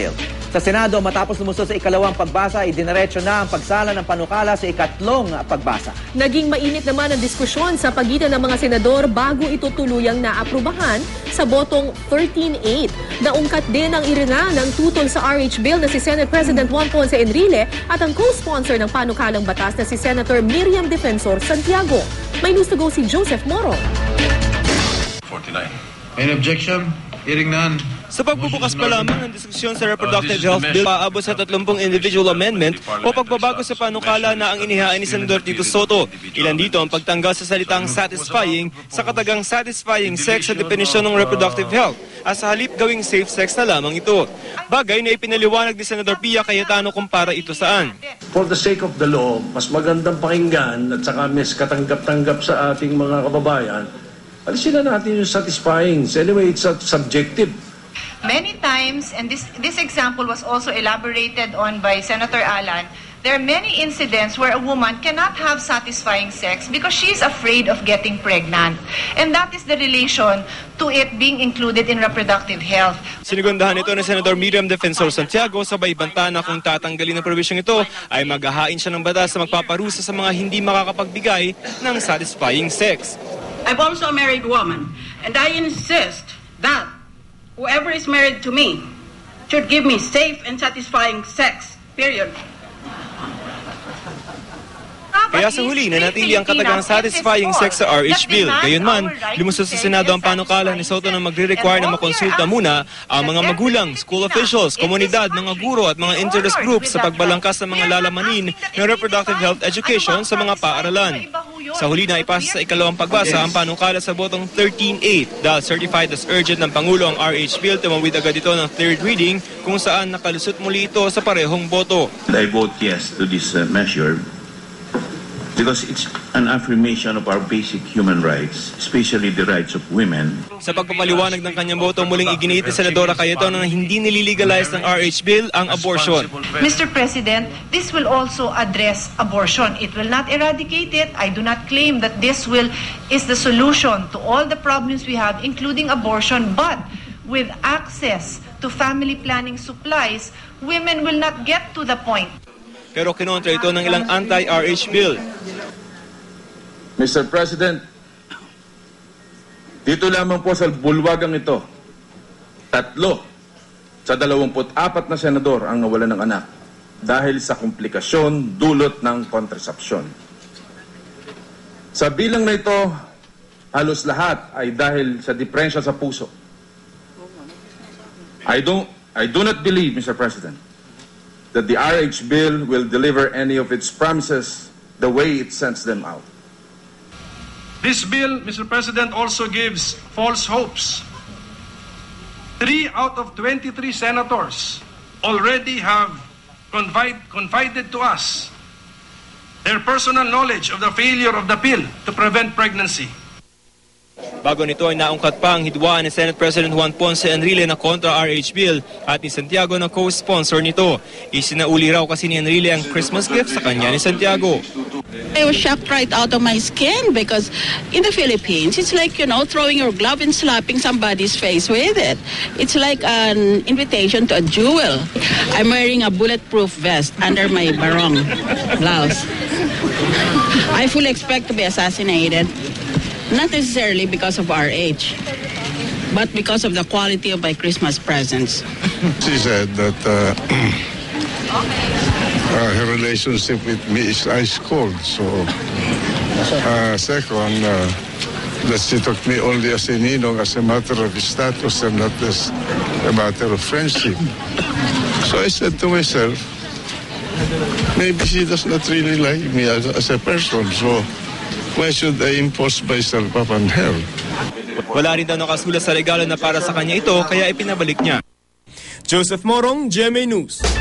bill. Sa Senado, matapos lumusot sa ikalawang pagbasa, idiniretso na ang pagsala ng panukala sa ikatlong pagbasa. Naging mainit naman ang diskusyon sa pagitan ng mga senador bago ito tuluyang naaprubahan sa botong 13-8. Naungkat din ang irina ng tutol sa RH Bill na si Senate President Juan Ponce Enrile at ang co-sponsor ng panukalang batas na si Senator Miriam Defensor Santiago. May news to go si Joseph Moro. 49. Any objection? Hearing none. Sa pagbubukas pa lamang ng diskusyon sa Reproductive Health Bill, paabot sa 30 individual amendment o pagbabago sa panukala na ang inihain ni Senador Tito Soto. Ilan dito ang pagtanggal sa salitang satisfying sa katagang satisfying sex sa definisyon ng reproductive health at sa halip gawing safe sex na lamang ito. Bagay na ipinaliwanag ni Senador Pia Cayetano kung para ito saan. for the sake of the law, mas magandang pakinggan at saka mas katanggap-tanggap sa ating mga kababayan, alisin na natin yung satisfying. Anyway, it's uh, subjective. Many times, and this, this example was also elaborated on by Senator Alan, there are many incidents where a woman cannot have satisfying sex because she is afraid of getting pregnant. And that is the relation to it being included in reproductive health. Sinigundahan ito ni Senador Miriam Defensor Santiago sabay banta na kung tatanggalin ang provision ito ay maghahain siya ng batas sa magpaparusa sa mga hindi makakapagbigay ng satisfying sex. I'm also a married woman, and I insist that whoever is married to me should give me safe and satisfying sex. Period. Kaya sa huli, nanatili ang katagang satisfying sex sa RH Bill. Gayunman, lumusot sa Senado ang panukala ni Soto na magre-require na makonsulta muna ang mga magulang, school officials, komunidad, mga guro at mga interest groups sa pagbalangkas ng mga lalamanin ng reproductive health education sa mga paaralan. Sa huli na ipasa sa ikalawang pagbasa ang panukala sa botong 13-8 dahil certified as urgent ng Pangulo ang RH Bill, tumawid agad ito ng third reading kung saan nakalusot muli ito sa parehong boto. I vote yes to this uh, measure because it's an affirmation of our basic human rights, especially the rights of women. Sa pagpapaliwanag ng kanyang boto, muling iginiit ni Senadora Cayetano na hindi nililegalize ng RH Bill ang abortion. Mr. President, this will also address abortion. It will not eradicate it. I do not claim that this will is the solution to all the problems we have, including abortion. But with access to family planning supplies, women will not get to the point Pero kinontra ito ng ilang anti-RH Bill. Mr. President, dito lamang po sa bulwagang ito, tatlo sa 24 na senador ang nawalan ng anak dahil sa komplikasyon dulot ng kontrasepsyon. Sa bilang na ito, halos lahat ay dahil sa depresya sa puso. I don't I do not believe, Mr. President, that the RH bill will deliver any of its promises the way it sends them out. This bill, Mr. President, also gives false hopes. Three out of 23 senators already have confide, confided to us their personal knowledge of the failure of the bill to prevent pregnancy. Bago nito ay naungkat pa ang hidwaan ni Senate President Juan Ponce Enrile na kontra RH Bill at ni Santiago na co-sponsor nito. Isinauli raw kasi ni Enrile ang Christmas gift sa kanya ni Santiago. I was shocked right out of my skin because in the Philippines, it's like, you know, throwing your glove and slapping somebody's face with it. It's like an invitation to a duel. I'm wearing a bulletproof vest under my barong blouse. I fully expect to be assassinated, not necessarily because of our age, but because of the quality of my Christmas presents. She said that uh, uh, her relationship with me is ice cold. So, uh, second, uh, that she took me only as a ninong, as a matter of status and not as a matter of friendship. So I said to myself, maybe she does not really like me as, as a person. So why should I impose myself upon her? Wala rin daw nakasulat sa regalo na para sa kanya ito kaya ipinabalik niya. Joseph Morong, GMA News.